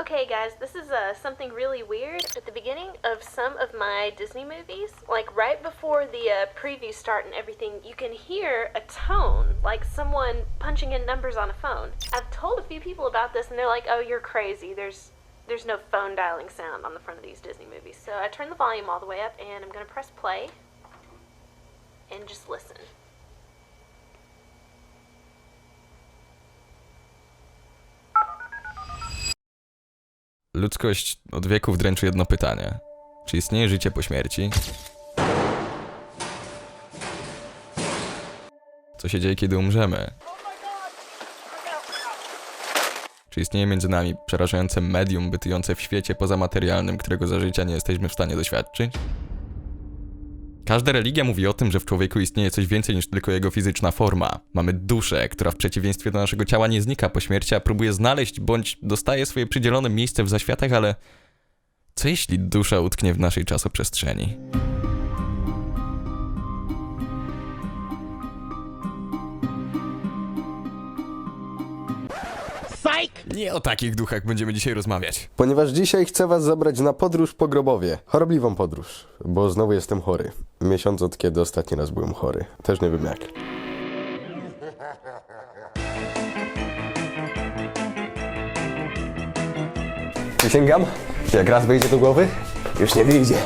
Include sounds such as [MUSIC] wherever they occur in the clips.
Okay, guys, this is uh, something really weird. At the beginning of some of my Disney movies, like right before the uh, start and everything, you can hear a tone, like someone punching in numbers on a phone. I've told a few people about this, and they're like, "Oh, you're crazy. There's there's no phone dialing sound on the front of these Disney movies." So I turn the volume all the way up, and I'm gonna press play and just listen. Ludzkość od wieków dręczy jedno pytanie. Czy istnieje życie po śmierci? Co się dzieje, kiedy umrzemy? Czy istnieje między nami przerażające medium bytujące w świecie pozamaterialnym, którego za życia nie jesteśmy w stanie doświadczyć? Każda religia mówi o tym, że w człowieku istnieje coś więcej niż tylko jego fizyczna forma. Mamy duszę, która w przeciwieństwie do naszego ciała nie znika po śmierci, a próbuje znaleźć bądź dostaje swoje przydzielone miejsce w zaświatach, ale co jeśli dusza utknie w naszej czasoprzestrzeni? Nie o takich duchach będziemy dzisiaj rozmawiać. Ponieważ dzisiaj chcę was zabrać na podróż po grobowie. Chorobliwą podróż, bo znowu jestem chory. Miesiąc od kiedy ostatni raz byłem chory. Też nie wiem jak. Przysięgam, jak raz wejdzie do głowy, już nie wyjdzie.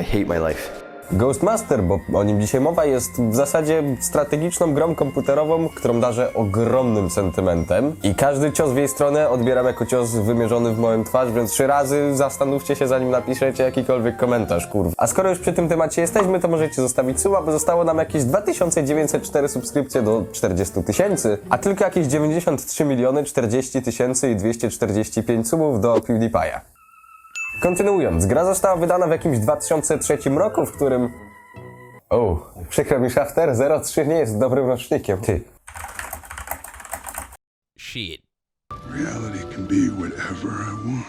I hate my life. Ghostmaster, bo o nim dzisiaj mowa, jest w zasadzie strategiczną grą komputerową, którą darzę ogromnym sentymentem. I każdy cios w jej stronę odbieram jako cios wymierzony w moją twarz, więc trzy razy zastanówcie się, zanim napiszecie jakikolwiek komentarz, kurwa. A skoro już przy tym temacie jesteśmy, to możecie zostawić suba, bo zostało nam jakieś 2904 subskrypcje do 40 tysięcy, a tylko jakieś 93 miliony 40 tysięcy i 245 subów do PewDiePie'a. Kontynuując, gra została wydana w jakimś 2003 roku, w którym... O, przykro mi, Shafter, 03 nie jest dobrym rocznikiem. Ty, Shit. Reality can be whatever I want.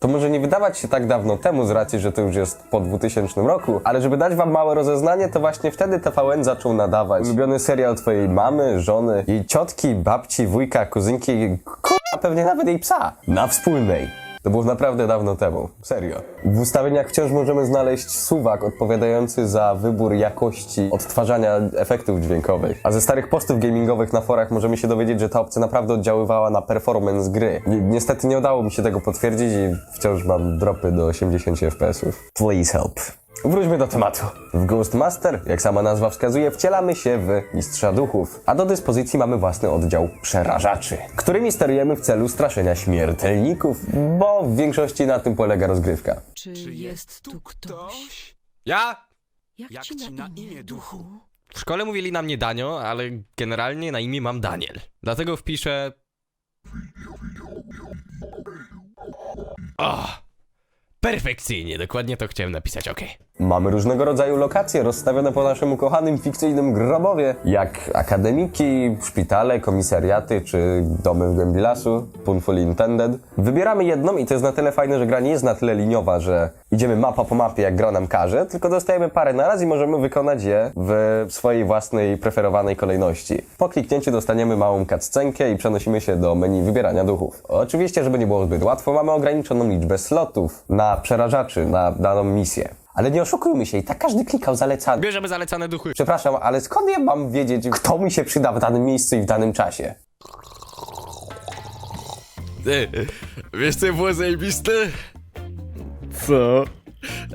to może nie wydawać się tak dawno temu z racji, że to już jest po 2000 roku, ale żeby dać wam małe rozeznanie, to właśnie wtedy TVN zaczął nadawać ulubiony serial twojej mamy, żony, jej ciotki, babci, wujka, kuzynki, k***a, pewnie nawet jej psa, na wspólnej. To było naprawdę dawno temu. Serio. W ustawieniach wciąż możemy znaleźć suwak odpowiadający za wybór jakości odtwarzania efektów dźwiękowych. A ze starych postów gamingowych na forach możemy się dowiedzieć, że ta opcja naprawdę oddziaływała na performance gry. Ni- niestety nie udało mi się tego potwierdzić i wciąż mam dropy do 80 FPS-ów. Please help. Wróćmy do tematu. W Ghostmaster, jak sama nazwa wskazuje, wcielamy się w mistrza duchów, a do dyspozycji mamy własny oddział przerażaczy, którymi sterujemy w celu straszenia śmiertelników, bo w większości na tym polega rozgrywka. Czy, jest tu ktoś? Ja? Jak, Jak ci na, imię, duchu? W szkole mówili na mnie Danio, ale generalnie na imię mam Daniel. Dlatego wpiszę... O! Perfekcyjnie, dokładnie to chciałem napisać, okej. Mamy różnego rodzaju lokacje rozstawione po naszym ukochanym fikcyjnym grobowie, jak akademiki, szpitale, komisariaty czy domy w głębi lasu, pun fully intended. Wybieramy jedną i to jest na tyle fajne, że gra nie jest na tyle liniowa, że idziemy mapa po mapie jak gra nam każe, tylko dostajemy parę na raz i możemy wykonać je w swojej własnej preferowanej kolejności. Po kliknięciu dostaniemy małą cutscenkę i przenosimy się do menu wybierania duchów. Oczywiście, żeby nie było zbyt łatwo, mamy ograniczoną liczbę slotów na przerażaczy, na daną misję. Ale nie oszukujmy się, i tak każdy klikał zalecany. Bierzemy zalecane duchy. Przepraszam, ale skąd ja mam wiedzieć, kto mi się przyda w danym miejscu i w danym czasie? Ty, wiesz co było zajebiste? Co?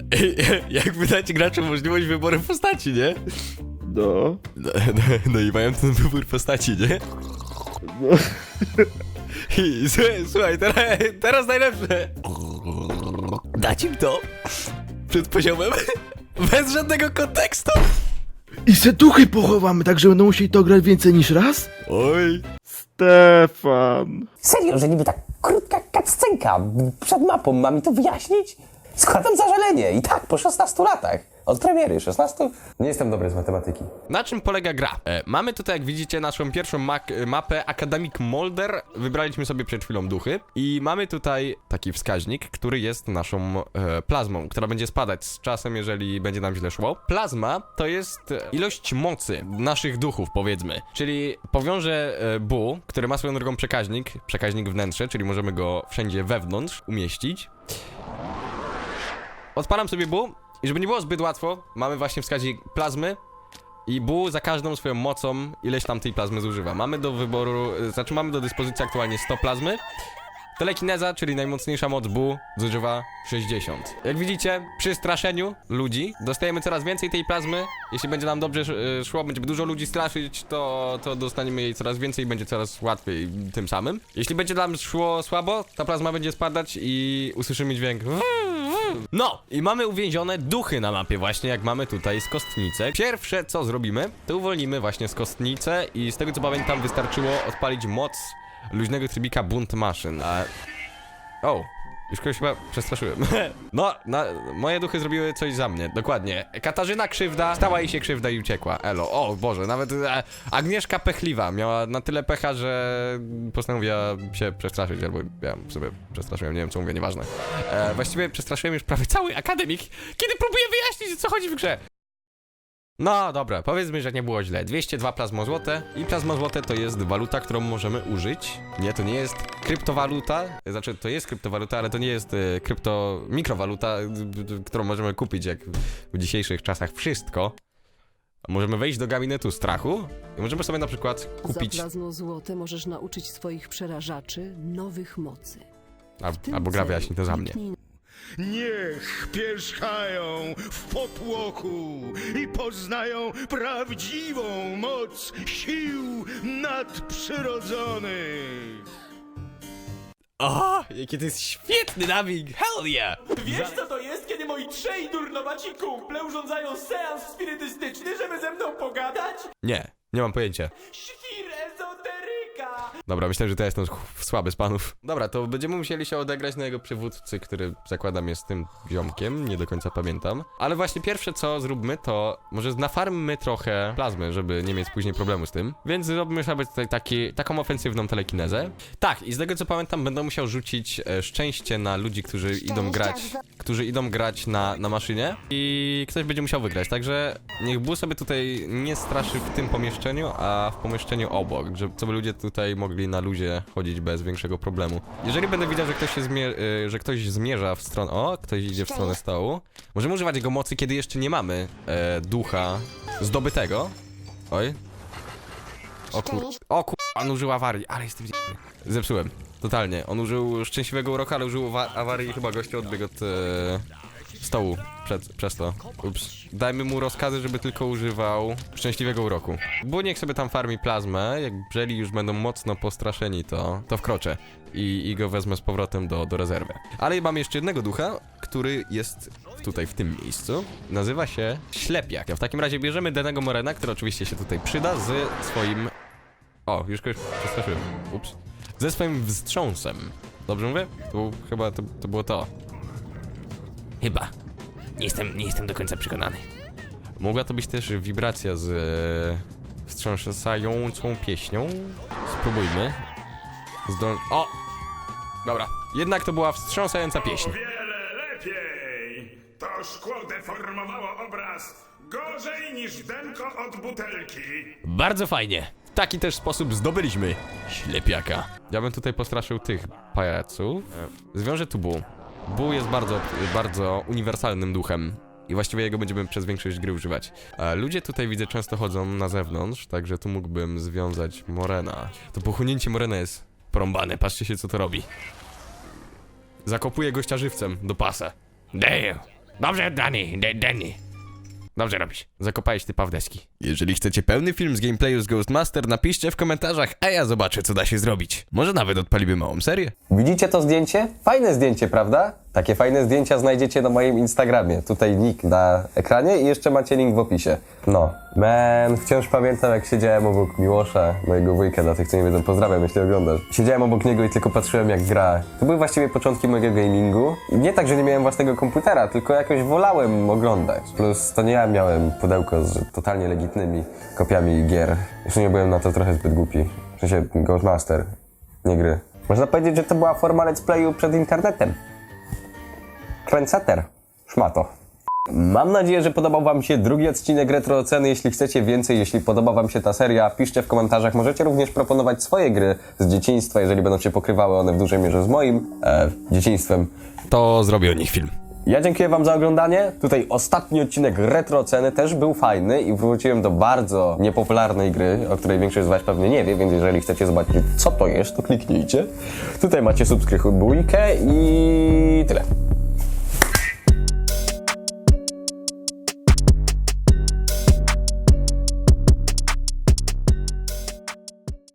[LAUGHS] Jakby dać graczom możliwość wyboru postaci, nie? No. No, no, no i mają ten wybór postaci, nie? I słuchaj, słuchaj teraz, teraz najlepsze. Dać im to przed poziomem [LAUGHS] bez żadnego kontekstu. I se duchy pochowamy, tak że będą musieli to grać więcej niż raz? Oj. Stefan. Serio, że niby tak krótka cutscenka przed mapą ma mi to wyjaśnić? Składam zażalenie i tak po 16 latach. Od premiery 16? Nie jestem dobry z matematyki. Na czym polega gra? E, mamy tutaj, jak widzicie, naszą pierwszą mapę Academic Molder. Wybraliśmy sobie przed chwilą duchy. I mamy tutaj taki wskaźnik, który jest naszą e, plazmą, która będzie spadać z czasem, jeżeli będzie nam źle szło. Plazma to jest e, ilość mocy naszych duchów, powiedzmy. Czyli powiążę e, Bu, który ma swoją drogą przekaźnik, przekaźnik wnętrze, czyli możemy go wszędzie wewnątrz umieścić. Odpalam sobie Bu i żeby nie było zbyt łatwo, mamy właśnie wskaźnik plazmy i Bu za każdą swoją mocą ileś tam tej plazmy zużywa. Mamy do wyboru, y, znaczy mamy do dyspozycji aktualnie 100 plazmy. Telekineza, czyli najmocniejsza moc Bu, zużywa 60. Jak widzicie, przy straszeniu ludzi dostajemy coraz więcej tej plazmy. Jeśli będzie nam dobrze y, szło, będziemy dużo ludzi straszyć, to, to dostaniemy jej coraz więcej i będzie coraz łatwiej tym samym. Jeśli będzie nam szło słabo, ta plazma będzie spadać i usłyszymy dźwięk. No, i mamy uwięzione duchy na mapie, właśnie jak mamy tutaj z kostnicę. Pierwsze co zrobimy, to uwolnimy właśnie z kostnicę i z tego co pamiętam wystarczyło odpalić moc luźnego trybika bunt maszyn. O, już kogoś chyba przestraszyłem. [LAUGHS] No, na, moje duchy zrobiły coś za mnie, dokładnie. Katarzyna krzywda, stała jej się krzywda i uciekła. Elo, o Boże, nawet e, Agnieszka pechliwa miała na tyle pecha, że postanowiła się przestraszyć, albo ja sobie przestraszyłem, nie wiem co mówię, nieważne. E, właściwie przestraszyłem już prawie cały akademik, kiedy próbuję wyjaśnić, co chodzi w grze. No dobra, powiedzmy, że nie było źle. 202 plazmozłote i plazmozłote to jest waluta, którą możemy użyć. Nie, to nie jest kryptowaluta, znaczy to jest kryptowaluta, ale to nie jest e, krypto, mikrowaluta, którą możemy kupić jak w dzisiejszych czasach wszystko. Możemy wejść do gabinetu strachu i możemy sobie na przykład kupić, Za plazmo złote możesz nauczyć swoich przerażaczy nowych mocy. a, W tym albo gra celu wyjaśni to za mnie. kliknij Niech pierzchają w popłochu i poznają prawdziwą moc sił nadprzyrodzonych. O, jaki to jest świetny dubbing, hell yeah! Wiesz co to jest, kiedy moi trzej durnowaci kumple urządzają seans spirytystyczny, żeby ze mną pogadać? Nie, nie mam pojęcia. Ezoteryka! Dobra, myślę, że to jest ten słaby z panów. Dobra, to będziemy musieli się odegrać na jego przywódcy, który zakładam jest tym ziomkiem, nie do końca pamiętam. Ale właśnie pierwsze co zróbmy, to może nafarmmy trochę plazmy, żeby nie mieć później problemu z tym. Więc zrobimy sobie tutaj taki, taką ofensywną telekinezę. Tak, i z tego co pamiętam, będę musiał rzucić e, szczęście na ludzi, którzy idą grać, którzy idą grać na, na maszynie i ktoś będzie musiał wygrać. Także niech Bu sobie tutaj nie straszy w tym pomieszczeniu, a w pomieszczeniu obok, żeby, żeby ludzie tutaj mogli na luzie chodzić bez większego problemu. Jeżeli będę widział, że ktoś się zmie- y, że ktoś zmierza w stronę. O, ktoś idzie w stronę stołu. Możemy używać jego mocy, kiedy jeszcze nie mamy e, ducha zdobytego. Oj. O kur... O kur... On użył awarii, ale jestem zjebany. Zepsułem. Totalnie. On użył szczęśliwego uroku, ale użył wa- awarii i chyba gościu odbiegł od e, stołu przed, przez to. Ups. Dajmy mu rozkazy, żeby tylko używał szczęśliwego uroku. Bo niech sobie tam farmi plazmę, jak jeżeli już będą mocno postraszeni, to, to wkroczę i, i go wezmę z powrotem do, do rezerwy. Ale mam jeszcze jednego ducha, który jest tutaj w tym miejscu. Nazywa się Ślepiak. W takim razie bierzemy danego Morena, który oczywiście się tutaj przyda z swoim... O, już kogoś przestraszyłem. Ups. Ze swoim wstrząsem. Dobrze mówię? Tu chyba to, to było to. Chyba. Nie jestem, nie jestem do końca przekonany. Mogła to być też wibracja z e, wstrząsającą pieśnią. Spróbujmy. Zdol... O! Dobra. Jednak to była wstrząsająca pieśń. O wiele lepiej! To szkło deformowało obraz gorzej niż denko od butelki. Bardzo fajnie. W taki też sposób zdobyliśmy ślepiaka. Ja bym tutaj postraszył tych pajaców. E, Zwiążę tu Bu. Bu jest bardzo, bardzo uniwersalnym duchem. I właściwie jego będziemy przez większość gry używać. E, Ludzie tutaj widzę często chodzą na zewnątrz, także tu mógłbym związać Morena. To pochłonięcie Morena jest porąbane, patrzcie się co to robi. Zakopuje gościa żywcem do pasa. Damn! Dobrze, Danny, Danny. Dobrze robisz. Zakopałeś ty pawdeski. Jeżeli chcecie pełny film z gameplayu z Ghostmaster, napiszcie w komentarzach, a ja zobaczę, co da się zrobić. Może nawet odpalimy małą serię. Widzicie to zdjęcie? Fajne zdjęcie, prawda? Takie fajne zdjęcia znajdziecie na moim Instagramie. Tutaj nick na ekranie i jeszcze macie link w opisie. No, man, wciąż pamiętam jak siedziałem obok Miłosza, mojego wujka, dla tych co nie wiedzą, pozdrawiam, jeśli oglądasz. Siedziałem obok niego i tylko patrzyłem jak gra. To były właściwie początki mojego gamingu. Nie tak, że nie miałem własnego komputera, tylko jakoś wolałem oglądać. Plus to nie ja miałem pudełko z totalnie legitnymi kopiami gier. Jeszcze nie byłem na to trochę zbyt głupi. W sensie Ghostmaster, nie gry. Można powiedzieć, że to była forma let's playu przed internetem. Trendsetter. Szmato. Mam nadzieję, że podobał Wam się drugi odcinek Retro Oceny. Jeśli chcecie więcej, jeśli podoba Wam się ta seria, piszcie w komentarzach. Możecie również proponować swoje gry z dzieciństwa, jeżeli będą się pokrywały one w dużej mierze z moim e, dzieciństwem. To zrobię o nich film. Ja dziękuję Wam za oglądanie. Tutaj ostatni odcinek Retro Oceny też był fajny i wróciłem do bardzo niepopularnej gry, o której większość z Was pewnie nie wie, więc jeżeli chcecie zobaczyć co to jest, to kliknijcie. Tutaj macie subskrypcję i tyle.